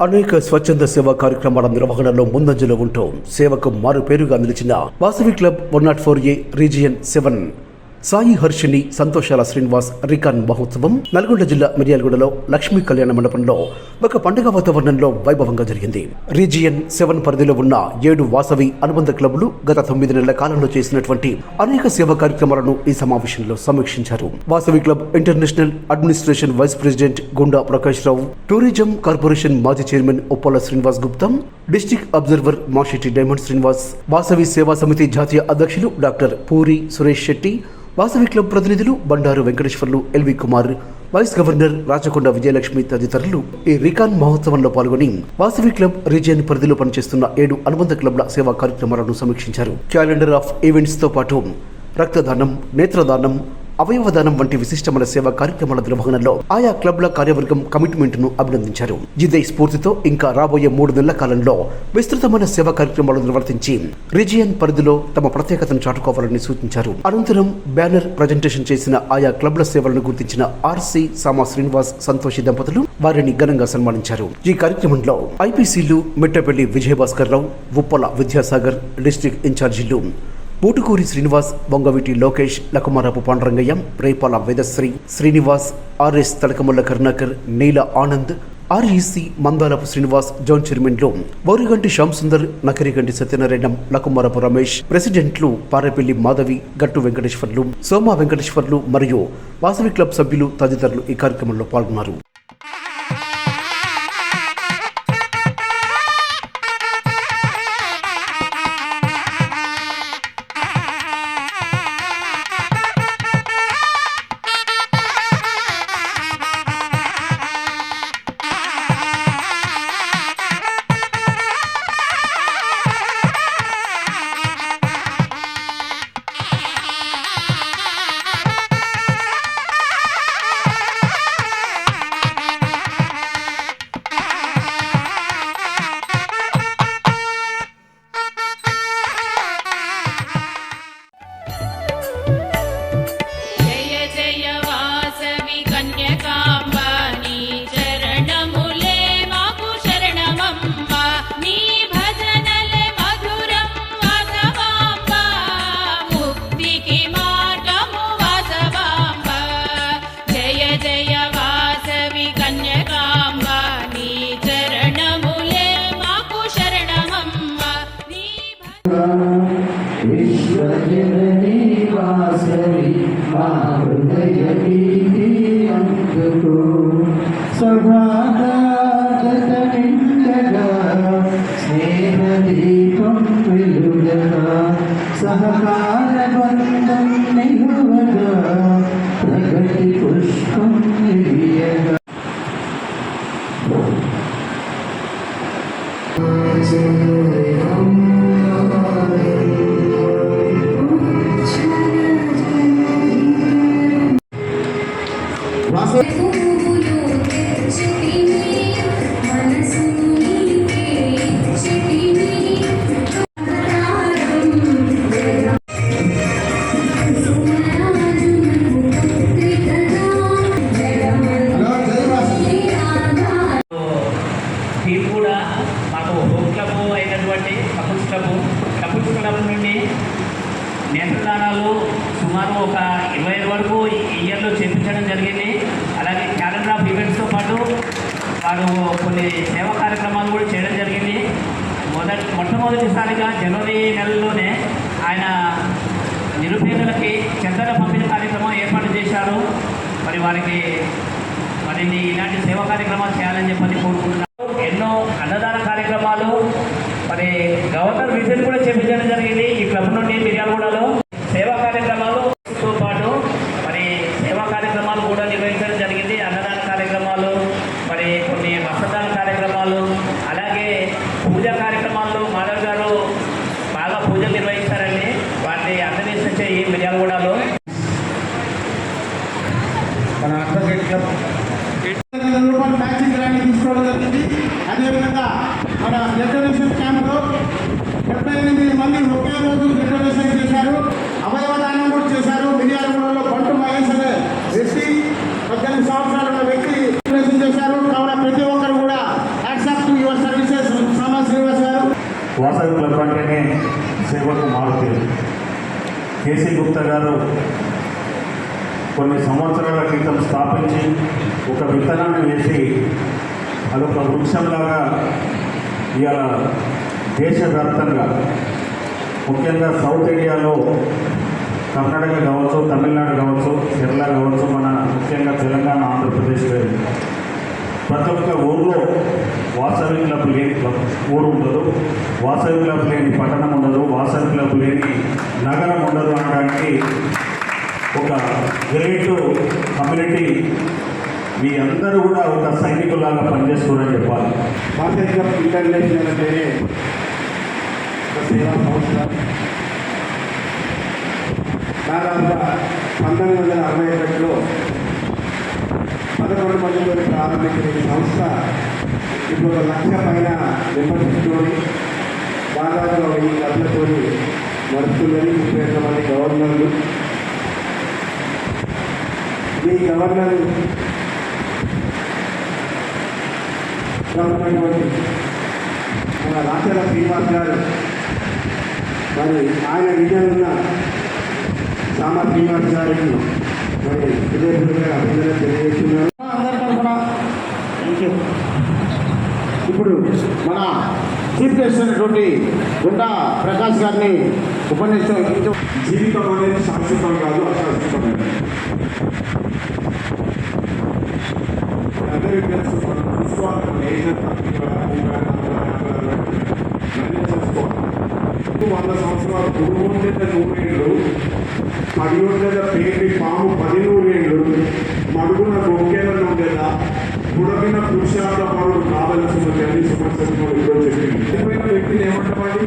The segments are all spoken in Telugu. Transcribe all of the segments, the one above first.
అనేక స్వచ్ఛంద సేవా కార్యక్రమాల నిర్వహణలో ముందంజలో ఉంటూ సేవకు మారు పేరుగా నిలిచిన Vasavi club one nought four A region seven Sai Harshini సంతోషాల శ్రీనివాస్ రికాన్ మహోత్సవం నల్గొండ జిల్లా మిర్యాలగూడలో లక్ష్మీ కళ్యాణ మండపంలో ఒక పండుగ వాతావరణంలో వైభవంగా జరిగింది. రీజియన్ సెవెన్ పరిధిలో ఉన్న ఏడు వాసవి అనుబంధ క్లబ్లు గత తొమ్మిది నెలల కాలంలో చేసినటువంటి అనేక సేవా కార్యక్రమాలను ఈ సమావేశంలో సమీక్షించారు. Vasavi club international administration vice president Gunda Prakash Rao tourism corporation మాజీ chairman Uppala Srinivas గుప్తం district observer Mashetti diamond Srinivas Vasavi సేవా సమితి జాతీయ అధ్యక్షులు డాక్టర్ పూరి సురేష్ శెట్టి వాసవి క్లబ్ ప్రతినిధులు Bandaru Venkateswarlu LV Kumar vice governor Rachakonda Vijayalakshmi తదితరులు ఈ రికాన్ మహోత్సవంలో పాల్గొని వాసవి క్లబ్ రీజియన్ పరిధిలో పనిచేస్తున్న ఏడు అనుబంధ క్లబ్ల సేవా కార్యక్రమాలను సమీక్షించారు. క్యాలెండర్ ఆఫ్ ఈవెంట్స్తో పాటు రక్తదానం నేత్రదానం అవయవదానం వంటి విశిష్టమైన సేవా కార్యక్రమాల నిర్వహణలో ఆయా క్లబ్ల కార్యవర్గం కమిట్మెంట్ను అభినందించారు. ఇదే స్ఫూర్తితో ఇంకా రాబోయే మూడు నెలల కాలంలో విస్తృతమైన సేవా కార్యక్రమాలు నిర్వర్తించి రిజియన్ పరిధిలో తమ ప్రత్యేకతను చాటుకోవాలని సూచించారు. అనంతరం బ్యానర్ ప్రజెంటేషన్ చేసిన ఆయా క్లబ్ల సేవలను గుర్తించిన ఆర్సి సామా శ్రీనివాస్ సంతోషి దంపతులు వారిని ఘనంగా సన్మానించారు. ఈ కార్యక్రమంలో ఐపీసీలు మిట్టపల్లి విజయభాస్కర్ రావు ఉప్పల విద్యాసాగర్ డిస్టిక్ ఇన్ఛార్జీలు Putukuri Srinivas Bongaviti Lokesh Lakumarapu Pandarangaiah Repala Vedasri Srinivas RS Talakamulla Karunakar Neela Anand REC Mandalapu Srinivas zone చైర్మన్లు బోరిగంటి శ్యామ్ సుందర్ నకరిగంటి సత్యనారాయణం లకుమారపు రమేష్ ప్రెసిడెంట్లు పారేపల్లి మాధవి గట్టు వెంకటేశ్వర్లు సోమా వెంకటేశ్వర్లు మరియు వాసవి క్లబ్ సభ్యులు తదితరులు ఈ కార్యక్రమంలో పాల్గొన్నారు. దీపం వెలుగగా సహకార వారు కొన్ని సేవా కార్యక్రమాలు కూడా చేయడం జరిగింది. మొదటి మొట్టమొదటిసారిగా జనవరి నెలలోనే ఆయన నిరుపేదలకి చెత్తల పంపిణీ కార్యక్రమం ఏర్పాటు చేశారు. మరి వారికి మరిన్ని ఇలాంటి సేవా కార్యక్రమాలు చేయాలని చెప్పని కోరుకుంటున్నారు ఎన్నో అన్నదాన కార్యక్రమాలు మరి గవర్నర్ విజిట్ కూడా చేపించడం జరిగింది ఈ క్లబ్ నుండి మిర్యాలగూడలో. సేవా కార్యక్రమాలుతో పాటు మరి సేవా కార్యక్రమాలు కూడా నిర్వహించడం జరిగింది అన్నదాన కార్యక్రమాలు మరి కొన్ని వస్త్రదాన కార్యక్రమాలు అలాగే పూజా కార్యక్రమాల్లో మాధవ్ గారు బాగా పూజలు నిర్వహించారండి వాటిని అందజేసే ఈ మిర్యాలగూడలో మన అడ్వకేట్ క్లబ్ రూపాయల మ్యాచింగ్ గ్రాంట్ తీసుకోవడం జరిగింది అదేవిధంగా మన డెకరేషన్ క్యాంప్లో డెబ్బై ఎనిమిది మంది ఒకే రోజు డెకరేషన్ చేశారు అవయవ దానం కూడా చేశారు మిర్యాలగూడలో బంటు మహేష్ అనే వ్యక్తి పద్దెనిమిది సంవత్సరాల ఉన్న వ్యక్తి డెకరేషన్ చేశారు కావున ప్రతి ఒక్కరు కూడా యాక్సెప్ట్ వాసవి క్లబ్ అంటేనే సేవకు మారుతుంది కేసీ గుప్తా గారు కొన్ని సంవత్సరాల క్రితం స్థాపించి ఒక విత్తనాన్ని వేసి అదొక వృక్షంలాగా ఇవాళ దేశవ్యాప్తంగా ముఖ్యంగా సౌత్ ఇండియాలో కర్ణాటక కావచ్చు తమిళనాడు కావచ్చు కేరళ కావచ్చు మన ముఖ్యంగా తెలంగాణ ఆంధ్రప్రదేశ్ ప్రతి ఒక్క ఊర్లో వాసవి క్లబ్ లేని ఊరు ఉండదు. వాసవి క్లబ్ లేని పట్టణం ఉండదు. వాసవి క్లబ్ లేని నగరం ఉండదు అనడానికి ఒక గ్రేట్ కమ్యూనిటీ మీ అందరూ కూడా ఒక సైనికులాగా పనిచేస్తున్నారని చెప్పాలి. వాసవి క్లబ్ ఇంటర్నేషనల్ అంటే ఒక సేవా సంస్థ. దాదాపుగా పంతొమ్మిది వందల అరవై ఒకటిలో పదకొండు మందితో ప్రారంభించిన ఈ సంస్థ ఇప్పుడు ఒక లక్ష పైన మెంబర్షిప్తోని దాదాపుగా వెయ్యి క్లబ్లతో నడుస్తుందని ముప్పై ఒక్క మంది గవర్నర్లు. ఈ గవర్నర్ ఉన్నటువంటి మన రాచల శ్రీనివాస్ గారు మరి ఆయన విజయం ఉన్న సామ శ్రీనివాస్ గారికి మరి హృదయపూర్వక అభినందన తెలియజేస్తున్నారు ఇప్పుడు మన చీఫ్ గెస్ట్ అయినటువంటి గుండా ప్రకాష్ గారిని ఉపన్యాసం జీవితం అనేది శాశ్వతం కాదు అశాశ్వతమైనది అందరికీ తెలుసు మనం లేదా మన ఏజ్ ఎంత, ముప్పై పాము పది నూరేళ్ళు మడుగున గొంగేలను ఉండేదా? బుడగిన పురుషార్థ పరుడు కావలసిన అన్ని సమస్యలు ఇదో చెప్పింది చనిపోయిన వ్యక్తిని ఏమంటామండి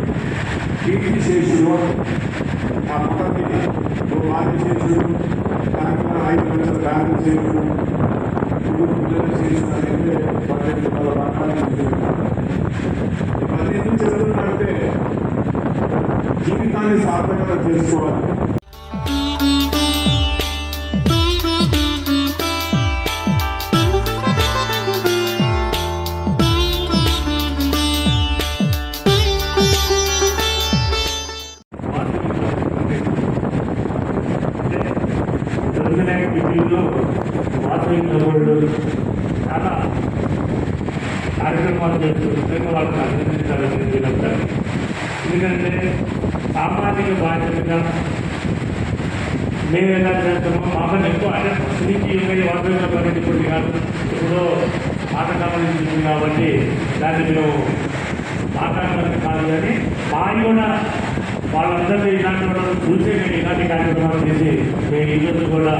కీర్తి శేషుడు ఆ పక్కకి ఓ బాధ్య శేషుడు దానికి ఐదు నిమిషాలు బ్యాంకు శేషుడు ఇవన్నీ ఎందుకు చెప్తున్నారంటే జీవితాన్ని సార్థకంగా చేసుకోవాలి. దొరికిన డిగ్రీలో వాసవి క్లబ్లు చాలా కార్యక్రమాలు చేస్తూ ముఖ్యంగా వాళ్ళని అభినందించాలని వీళ్ళంతా ఎందుకంటే సామాజిక బాధ్యతగా మేము ఎలా చేస్తామో మాకన్నా ఎక్కువ అంటే సిరికి ఇరవై వాసవి క్లబ్ కాదు. ఎప్పుడో పాతకాలం కాబట్టి దాన్ని మేము మాట్లాడడానికి కాదు. కానీ మా కూడా వాళ్ళందరినీ ఇలాంటి వాళ్ళని చూసే నేను ఇలాంటి కార్యక్రమాలు చేసి మేము ఈరోజు కూడా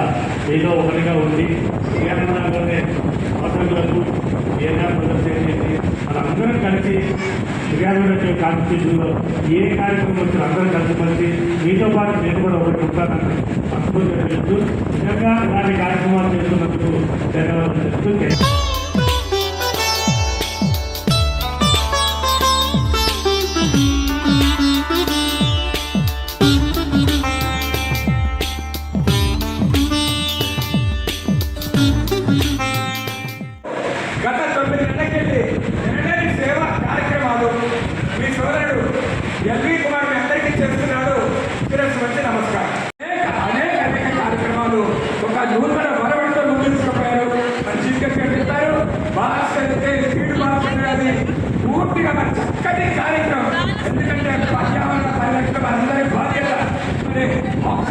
ఏదో ఒకటిగా ఉండి శ్రీకాకుళంలోనే అవసరాలకు ఏదైనా ప్రదర్శన చేసి వాళ్ళందరం కలిసి శ్రీకాకుళం కాన్స్టిట్యూషన్లో ఏ కార్యక్రమం వచ్చినా అందరం కలిసి కలిసి మీతో పాటు నేను కూడా ఒకటి ఉంటానని మనస్ఫూర్తిగా నిజంగా ఇలాంటి కార్యక్రమాలు చేస్తున్నందుకు ధన్యవాదాలు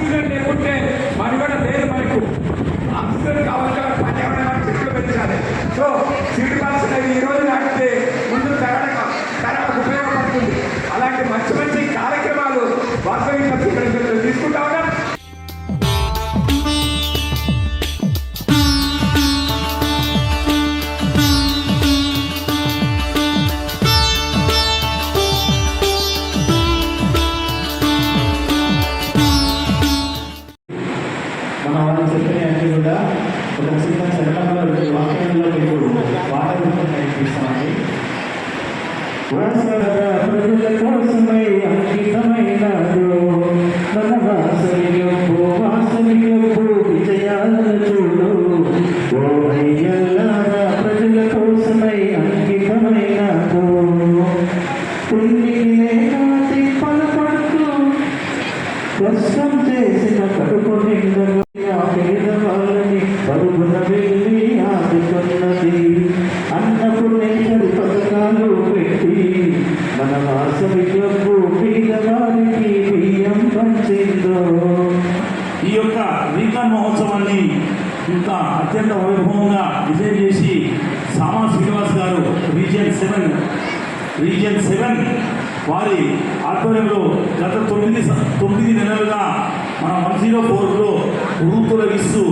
ఆక్సిజన్ లేకుంటే మనుగడ లేదు మనకు. ఆక్సిజన్ కావాలంటే పర్యావరణ చెట్లు పెంచాలి సో సీడ్ బాక్స్ అనేది ఈ రోజు Gracias. అత్యంత వైభవంగా విజయం చేసి సామా శ్రీనివాస్ గారు రీజియన్ సెవెన్ రీజియన్ సెవెన్ వారి ఆధ్వర్యంలో గత తొమ్మిది తొమ్మిది నెలలుగా మన వన్ జీరో ఫోర్లో తొలగిస్తూ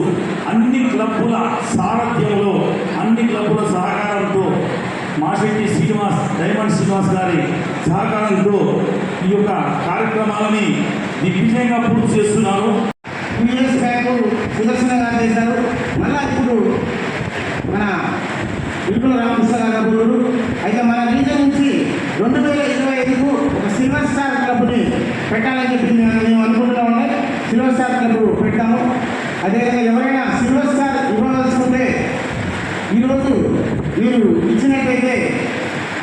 అన్ని క్లబ్బుల సారథ్యంలో అన్ని క్లబ్బుల సహకారంతో మాశెట్టి శ్రీనివాస్ డైమండ్ శ్రీనివాస్ గారి సహకారంతో ఈ యొక్క కార్యక్రమాలని దిగ్విజయంగా పూర్తి చేస్తున్నారు విమర్శనగా చేశారు మళ్ళా ఇప్పుడు మన విపుల రామకృష్ణ గారు అయితే మన రీజన్ నుంచి రెండు వేల ఇరవై ఐదుకు ఒక సిల్వర్ స్టార్ క్లబ్ని పెట్టాలని చెప్పి మేము అనుకుంటూ ఉండే. సిల్వర్ స్టార్ క్లబ్ పెట్టాము. అదేవిధంగా ఎవరైనా సిల్వర్ స్టార్ ఇవ్వదలుచుకుంటే ఈరోజు మీరు ఇచ్చినట్లయితే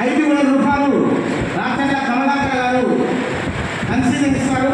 ఐదు వేల రూపాయలు రాష్ట్రంగా కమలాకర్ గారు కన్సీలింగ్ ఇస్తారు.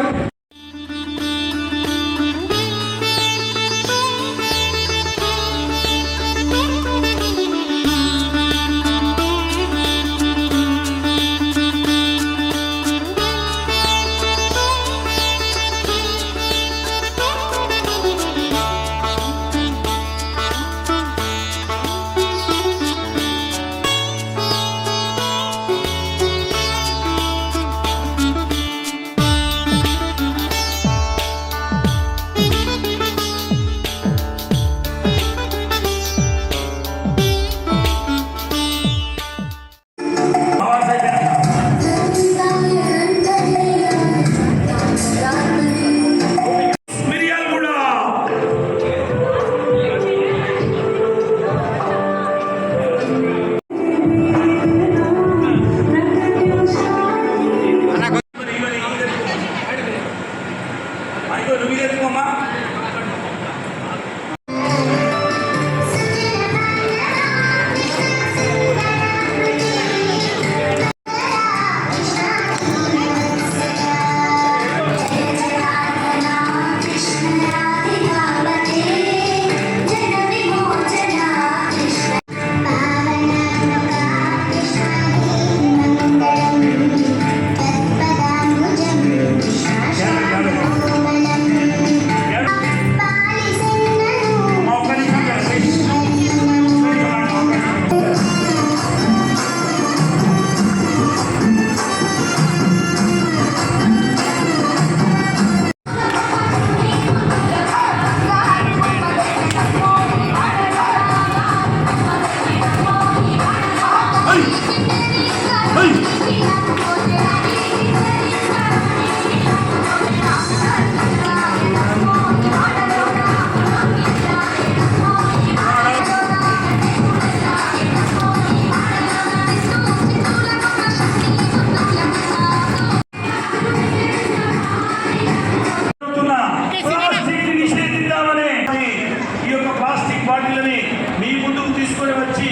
పార్టీలని మీ ముందుకు తీసుకొని వచ్చి